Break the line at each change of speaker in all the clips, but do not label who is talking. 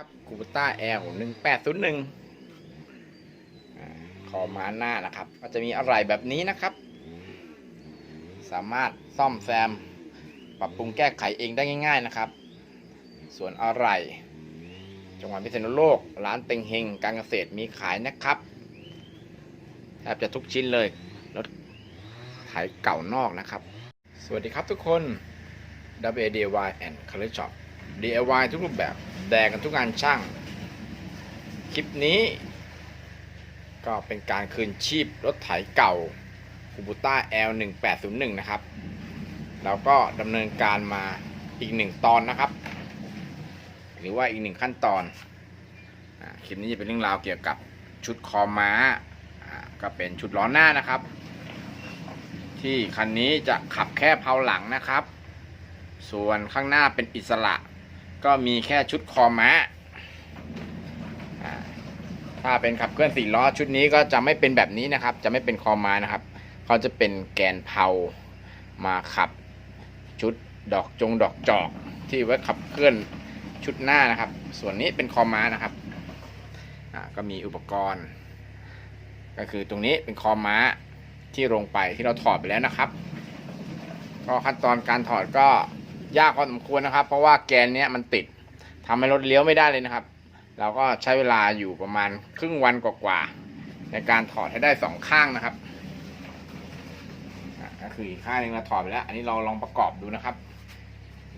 ครับคูปต้าแอลหนึ่งแปดศูนย์หนึ่งคอมาหน้านะครับ ก็จะมีอะไรแบบนี้นะครับ สามารถซ่อมแซม ปรับปรุงแก้ไขเองได้ง่าย ๆนะครับ ส่วนอะไรจังหวัดพิษณุโลก ร้านเต็งเฮงการเกษตรมีขายนะครับแทบจะทุกชิ้นเลยรถขายเก่านอกนะครับ สวัสดีครับทุกคน WDY and Color Shop DIY ทุกรูปแบบ แดกกันทุกงานช่าง คลิปนี้ ก็เป็นการคืนชีพรถไถเก่า k u b u t a L1801 นะครับ แล้วก็ดำเนินการมาอีกหนึ่งตอนนะครับ หรือว่าอีกหนึ่งขั้นตอนอคลิปนี้จะเป็นเรื่องราวเกี่ยวกับชุดคอม้าอ่าก็เป็นชุดล้อหน้านะครับ ที่คันนี้จะขับแค่เพลาหลังนะครับ ส่วนข้างหน้าเป็นอิสระ ก็มีแค่ชุดคอม้า ถ้าเป็นขับเคลื่อนสี่ล้อชุดนี้ก็จะไม่เป็นแบบนี้นะครับ จะไม่เป็นคอม้านะครับ เขาจะเป็นแกนเพามาขับชุดดอกจงดอกจอก ที่ไว้ขับเคลื่อนชุดหน้านะครับ ส่วนนี้เป็นคอม้านะครับ ก็มีอุปกรณ์ ก็คือตรงนี้เป็นคอม้าที่ลงไปที่เราถอดไปแล้วนะครับ ก็ขั้นตอนการถอดก็ ยากพอสมควรนะครับ เพราะว่าแกนเนี้ยมันติดทำให้รถเลี้ยวไม่ได้เลยนะครับ เราก็ใช้เวลาอยู่ประมาณครึ่งวันกว่าๆในการถอดให้ได้สองข้างนะครับก็คือข้างหนึงเราถอดไปแล้ว อันนี้เราลองประกอบดูนะครับ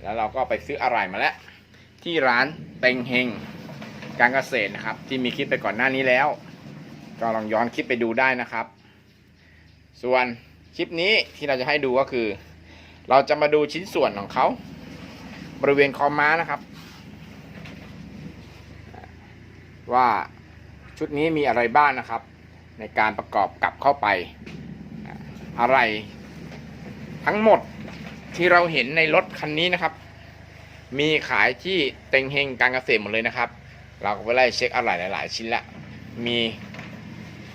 แล้วเราก็ไปซื้ออะไรมาแล้ว ที่ร้านเต็งเฮงการเกษตรนะครับ ที่มีคลิปไปก่อนหน้านี้แล้ว ก็ลองย้อนคลิปไปดูได้นะครับ ส่วนคลิปนี้ที่เราจะให้ดูก็คือ เราจะมาดูชิ้นส่วนของเขา บริเวณคอม้านะครับ ว่าชุดนี้มีอะไรบ้างนะครับ ในการประกอบกลับเข้าไปอ่าอะไร ทั้งหมดที่เราเห็นในรถคันนี้นะครับ มีขายที่เต็งเฮงการเกษตรหมดเลยนะครับ เราก็ไปไล่เช็คอะไรหลาย ๆ ชิ้นละมี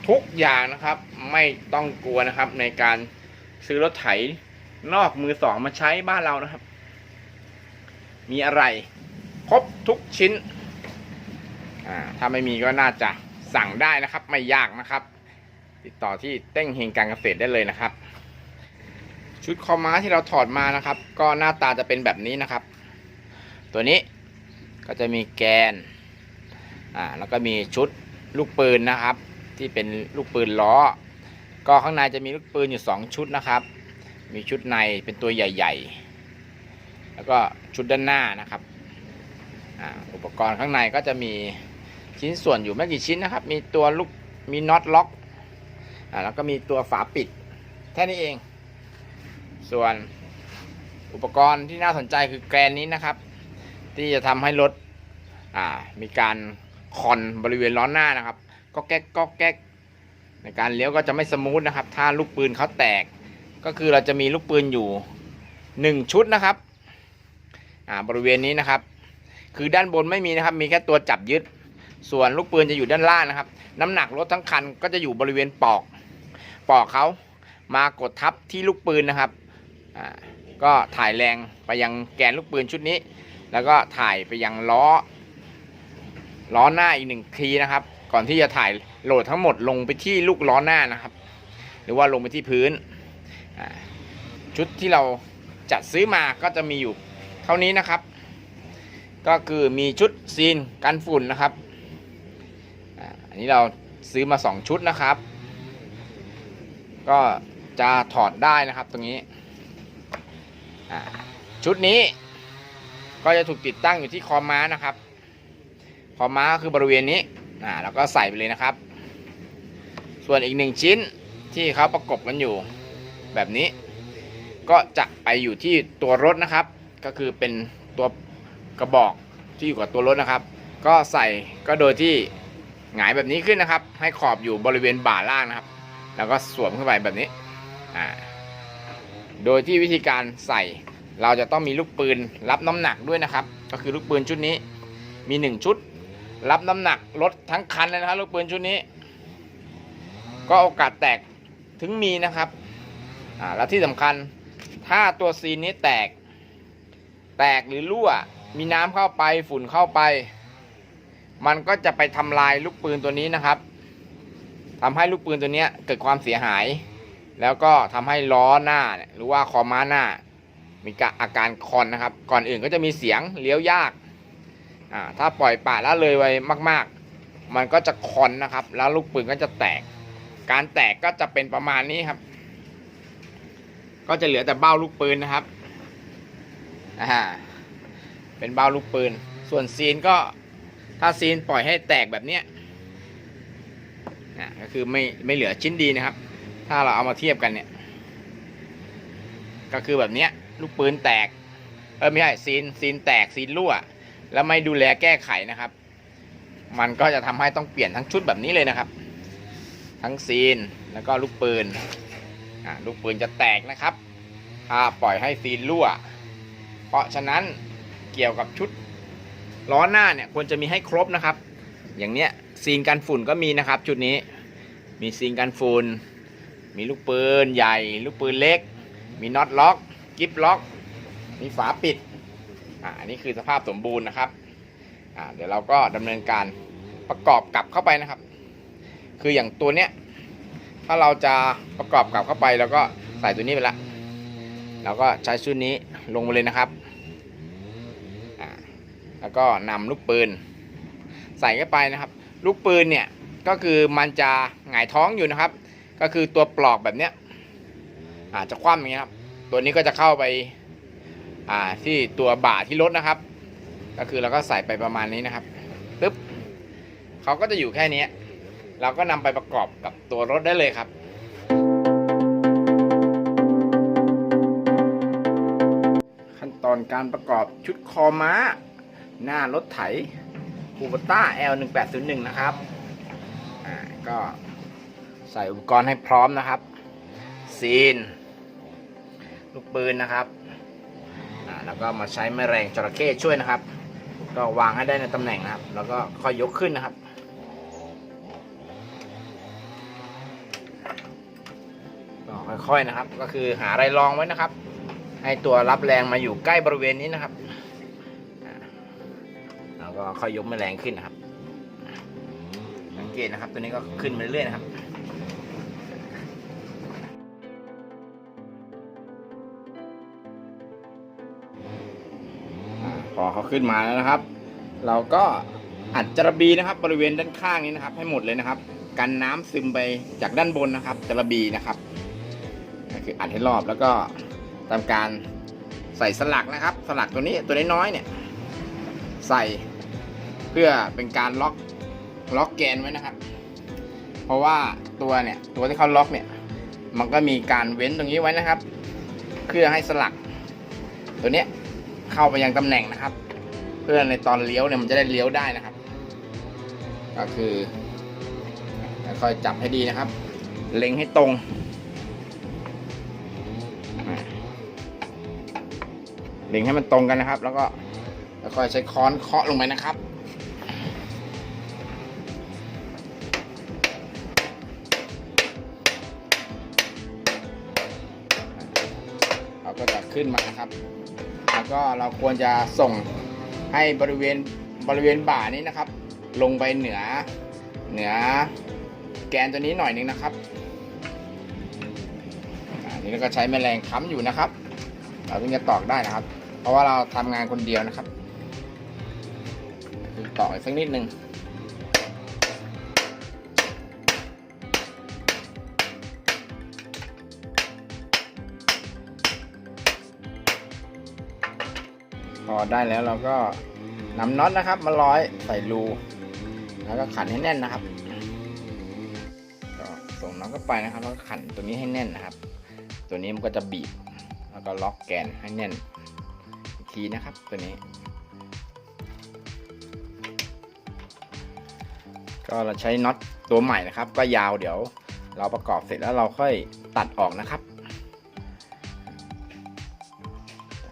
ทุกอย่างนะครับไม่ต้องกลัวนะครับในการซื้อรถไถ นอกมือสองมาใช้บ้านเรานะครับ มีอะไรครบทุกชิ้น อ่า ถ้าไม่มีก็น่าจะสั่งได้นะครับ ไม่ยากนะครับ ติดต่อที่เต้งเฮงการเกษตรได้เลยนะครับ ชุดคอม้าที่เราถอดมานะครับ ก็หน้าตาจะเป็นแบบนี้นะครับ ตัวนี้ก็จะมีแกน อ่า แล้วก็มีชุดลูกปืนนะครับ ที่เป็นลูกปืนล้อ ก็ข้างในจะมีลูกปืนอยู่ 2 ชุดนะครับ มีชุดในเป็นตัวใหญ่ ๆ แล้วก็ชุดด้านหน้านะครับอุปกรณ์ข้างในก็จะมีชิ้นส่วนอยู่ไม่กี่ชิ้นนะครับ มีตัวลูกมีน็อตล็อกอแล้วก็มีตัวฝาปิดแค่นี้เอง ส่วนอุปกรณ์ที่น่าสนใจคือแกนนี้นะครับ ที่จะทำให้รถมีการคอนบริเวณล้อหน้านะครับ ก็แก๊กก็แก๊กในการเลี้ยวก็จะไม่สมูทนะครับ ถ้าลูกปืนเขาแตก ก็คือเราจะมีลูกปืนอยู่หนึ่งชุดนะครับ อ่าบริเวณนี้นะครับ คือด้านบนไม่มีนะครับ มีแค่ตัวจับยึด ส่วนลูกปืนจะอยู่ด้านล่างนะครับ น้ำหนักรถทั้งคันก็จะอยู่บริเวณปอก ปอกเขามากดทับที่ลูกปืนนะครับ อ่า ก็ถ่ายแรงไปยังแกนลูกปืนชุดนี้ แล้วก็ถ่ายไปยังล้อ ล้อหน้าอีกหนึ่งทีนะครับ ก่อนที่จะถ่ายโหลดทั้งหมดลงไปที่ลูกล้อหน้านะครับ หรือว่าลงไปที่พื้น ชุดที่เราจัดซื้อมาก็จะมีอยู่เท่านี้นะครับ ก็คือมีชุดซีนกันฝุ่นนะครับอันนี้เราซื้อมา 2 ชุดนะครับ ก็จะถอดได้นะครับตรงนี้ ชุดนี้ก็จะถูกติดตั้งอยู่ที่คอม้านะครับ คอม้าก็คือบริเวณนี้อ่าแล้วก็ใส่ไปเลยนะครับ ส่วนอีกหนึ่งชิ้นที่เขาประกบกันอยู่ แบบนี้ ก็จะไปอยู่ที่ตัวรถนะครับ ก็คือเป็นตัวกระบอกที่อยู่กับตัวรถนะครับ ก็ใส่ก็โดยที่หงายแบบนี้ขึ้นนะครับ ให้ขอบอยู่บริเวณบ่าล่างนะครับ แล้วก็สวมเข้าไปแบบนี้อ่าโดยที่วิธีการใส่เราจะต้องมีลูกปืนรับน้ำหนักด้วยนะครับ ก็คือลูกปืนชุดนี้มีหนึ่งชุด รับน้ำหนักรถทั้งคันเลยนะครับลูกปืนชุดนี้ ก็โอกาสแตกถึงมีนะครับ อ่าแล้วที่สำคัญถ้าตัวซีนนี้แตก แตกหรือรั่ว มีน้ำเข้าไปฝุ่นเข้าไป มันก็จะไปทำลายลูกปืนตัวนี้นะครับทำให้ลูกปืนตัวนี้เกิดความเสียหาย แล้วก็ทำให้ล้อหน้าหรือว่าคอม้าหน้า มีอาการคอนนะครับ ก่อนอื่นก็จะมีเสียงเลี้ยวยากถ้าปล่อยปละละเลยไว้มาก ๆ มันก็จะคอนนะครับ แล้วลูกปืนก็จะแตก การแตกก็จะเป็นประมาณนี้ครับ ก็จะเหลือแต่เบ้าลูกปืนนะครับอ่าเป็นเบ้าลูกปืน ส่วนซีนก็ถ้าซีนปล่อยให้แตกแบบเนี้ยอะก็คือไม่ไม่เหลือชิ้นดีนะครับ ถ้าเราเอามาเทียบกันเนี่ย ก็คือแบบเนี้ยลูกปืนแตก เออไม่ใช่ซีนซีนแตกซีนรั่ว แล้วไม่ดูแลแก้ไขนะครับ มันก็จะทำให้ต้องเปลี่ยนทั้งชุดแบบนี้เลยนะครับ ทั้งซีนแล้วก็ลูกปืน ลูกปืนจะแตกนะครับ ถ้าปล่อยให้ซีนรั่ว เพราะฉะนั้นเกี่ยวกับชุดล้อหน้าเนี่ยควรจะมีให้ครบนะครับ อย่างเนี้ยซีนกันฝุ่นก็มีนะครับ ชุดนี้มีซีนกันฝุ่นมีลูกปืนใหญ่ ลูกปืนเล็ก มีน็อตล็อกกิฟล็อก มีฝาปิดอ่าอันนี้คือสภาพสมบูรณ์นะครับอ่าเดี๋ยวเราก็ดำเนินการประกอบกลับเข้าไปนะครับ คืออย่างตัวเนี้ย ถ้าเราจะประกอบกลับเข้าไปแล้วก็ใส่ตัวนี้ไปละแล้วก็ใช้ชุดนี้ลงมาเลยนะครับ แล้วก็นำลูกปืน ใส่เข้าไปนะครับ ลูกปืนเนี่ยก็คือมันจะหงายท้องอยู่นะครับ ก็คือตัวปลอกแบบเนี้ยอาจจะคว่ำอย่างเงี้ยครับ ตัวนี้ก็จะเข้าไปอ่าที่ตัวบ่าที่รถนะครับ ก็คือเราก็ใส่ไปประมาณนี้นะครับปึ๊บเขาก็จะอยู่แค่นี้ เราก็นำไปประกอบกับตัวรถได้เลยครับ ขั้นตอนการประกอบชุดคอม้า หน้ารถไถคูบต้า L1801 นะครับอ่าก็ใส่อุปกรณ์ให้พร้อมนะครับ ซีน ลูกปืนนะครับอ่าแล้วก็มาใช้แม่แรงจระเข้ช่วยนะครับ ก็วางให้ได้ในตำแหน่งนะครับ แล้วก็ค่อยยกขึ้นนะครับ ค่อยๆนะครับ ก็คือหาอะไรรองไว้นะครับ ให้ตัวรับแรงมาอยู่ใกล้บริเวณนี้นะครับแล้วก็ค่อยยกแม่แรงขึ้นนะครับสังเกตนะครับ ตัวนี้ก็ขึ้นมาเรื่อยๆนะครับพอเขาขึ้นมาแล้วนะครับ เราก็อัดจระบีนะครับ บริเวณด้านข้างนี้นะครับ ให้หมดเลยนะครับ กันน้ำซึมไปจากด้านบนนะครับจระบีนะครับ คืออัดให้รอบแล้วก็ทำการใส่สลักนะครับ สลักตัวนี้ตัวน้อยๆเนี่ยใส่เพื่อเป็นการล็อกล็อกแกนไว้นะครับ เพราะว่าตัวเนี่ยตัวที่เขาล็อกเนี่ย มันก็มีการเว้นตรงนี้ไว้นะครับ เพื่อให้สลัก ตัวเนี้ยเข้าไปยังตำแหน่งนะครับ เพื่อในตอนเลี้ยวเนี่ยมันจะได้เลี้ยวได้นะครับ ก็คือค่อยจับให้ดีนะครับ เล็งให้ตรง เล็งให้มันตรงกันนะครับ แล้วก็ค่อยใช้ค้อนเคาะลงไปนะครับเราก็จะขึ้นมานะครับ แล้วก็เราควรจะส่งให้บริเวณบริเวณบ่านี้นะครับ ลงไปเหนือเหนือแกนตัวนี้หน่อยนึงนะครับอันนี้เราก็ใช้แมลงค้ำอยู่นะครับ เราถึงจะตอกได้นะครับ เพราะว่าเราทำงานคนเดียวนะครับคือตอกอีกสักนิดหนึ่งพอได้แล้วเราก็นำน็อตนะครับ มาร้อยใส่รู แล้วก็ขันให้แน่นนะครับก็ส่งน็อตเข้าไปนะครับ แล้วก็ขันตัวนี้ให้แน่นนะครับ ตัวนี้มันก็จะบีบ แล้วก็ล็อกแกนให้แน่น ทีนะครับตัวนี้ ก็เราใช้น็อตตัวใหม่นะครับ ก็ยาวเดี๋ยว เราประกอบเสร็จแล้วเราค่อยตัดออกนะครับ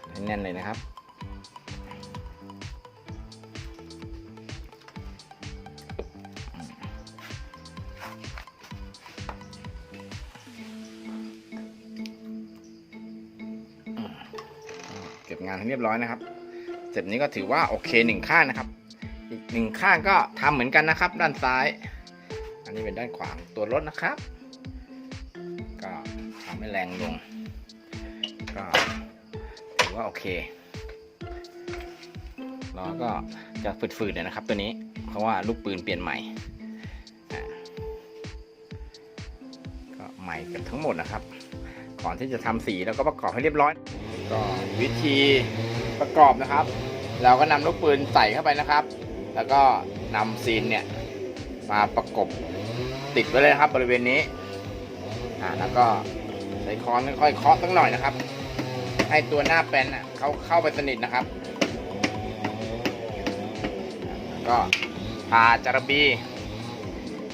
ให้แน่นเลยนะครับ งานให้เรียบร้อยนะครับเสร็จนี้ก็ถือว่าโอเคหนึ่งข้างนะครับ อีกหนึ่งข้างก็ทำเหมือนกันนะครับ ด้านซ้าย อันนี้เป็นด้านขวางตัวรถนะครับ ก็ทำให้แรงลง ก็ถือว่าโอเคล้อก็จะฝืดๆหน่อยนะครับ ตัวนี้เพราะว่าลูกปืนเปลี่ยนใหม่ก็ใหม่กับทั้งหมดนะครับ ก่อนที่จะทำสีแล้วก็ประกอบให้เรียบร้อย ก็วิธีประกอบนะครับ เราก็นำลูกปืนใส่เข้าไปนะครับ แล้วก็นำซีนเนี่ยมาประกบติดไว้เลยครับ บริเวณนี้อ่าแล้วก็ใช้ค้อนค่อยๆเคาะสักหน่อยนะครับ ให้ตัวหน้าแป้นน่ะเขาเข้าไปสนิทนะครับ ก็ทาจารบี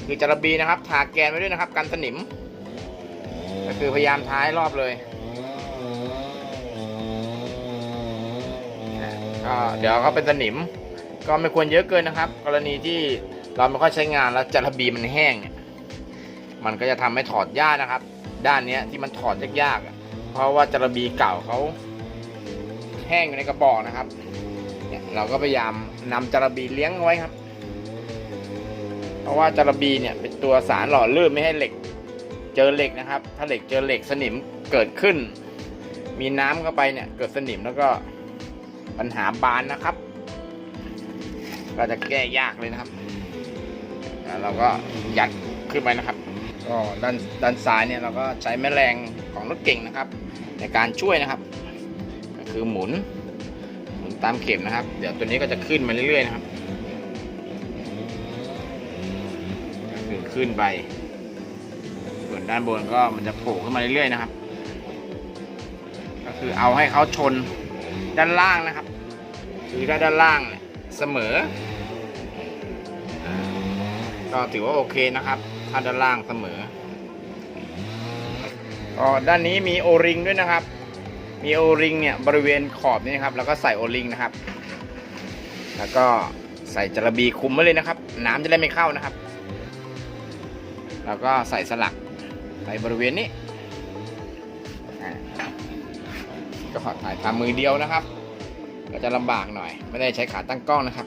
คือจารบีนะครับทาแกนไว้ด้วยนะครับ กันสนิม ก็คือพยายามทาให้รอบเลย ก็เดี๋ยวเขาเป็นสนิม ก็ไม่ควรเยอะเกินนะครับ กรณีที่เราไม่ค่อยใช้งานแล้วจาระบีมันแห้งเนี่ยมันก็จะทำให้ถอดยากนะครับ ด้านเนี้ยที่มันถอดยากๆอะเพราะว่าจาระบีเก่าเขาแห้งอยู่ในกระบอกนะครับเนี่ยเราก็พยายามนำจาระบีเลี้ยงไว้ครับ เพราะว่าจาระบีเนี่ยเป็นตัวสารหล่อลื่นไม่ให้เหล็ก เจอเหล็กนะครับ ถ้าเหล็กเจอเหล็กสนิมเกิดขึ้น มีน้ำเข้าไปเนี่ยเกิดสนิมแล้วก็ ปัญหาบานนะครับ ก็จะแก้ยากเลยนะครับเราก็ยัดขึ้นไปนะครับ ก็ด้านด้านซ้ายเนี่ยเราก็ใช้แม่แรงของรถเก่งนะครับ ในการช่วยนะครับ ก็คือหมุนหมุนตามเข็มนะครับ เดี๋ยวตัวนี้ก็จะขึ้นมาเรื่อยๆนะครับก็คือขึ้นไปส่วนด้านบนก็มันจะโผล่ขึ้นมาเรื่อยๆนะครับ ก็คือเอาให้เขาชนด้านล่างนะครับ คือถ้ด้านล่างเนี่ยเสมอก็ถือว่าโอเคนะครับถ้าด้านล่างเสมอก็ด้านนี้มีโอริงด้วยนะครับ มีโอริงเนี่ยบริเวณขอบนี่นะครับ แล้วก็ใส่โอริงนะครับ แล้วก็ใส่จระบีคุมไว้เลยนะครับ น้ำจะได้ไม่เข้านะครับ แล้วก็ใส่สลักในบริเวณนี้อ่าก็ถ่ายทำมือเดียวนะครับ ก็จะลำบากหน่อย ไม่ได้ใช้ขาตั้งกล้องนะครับ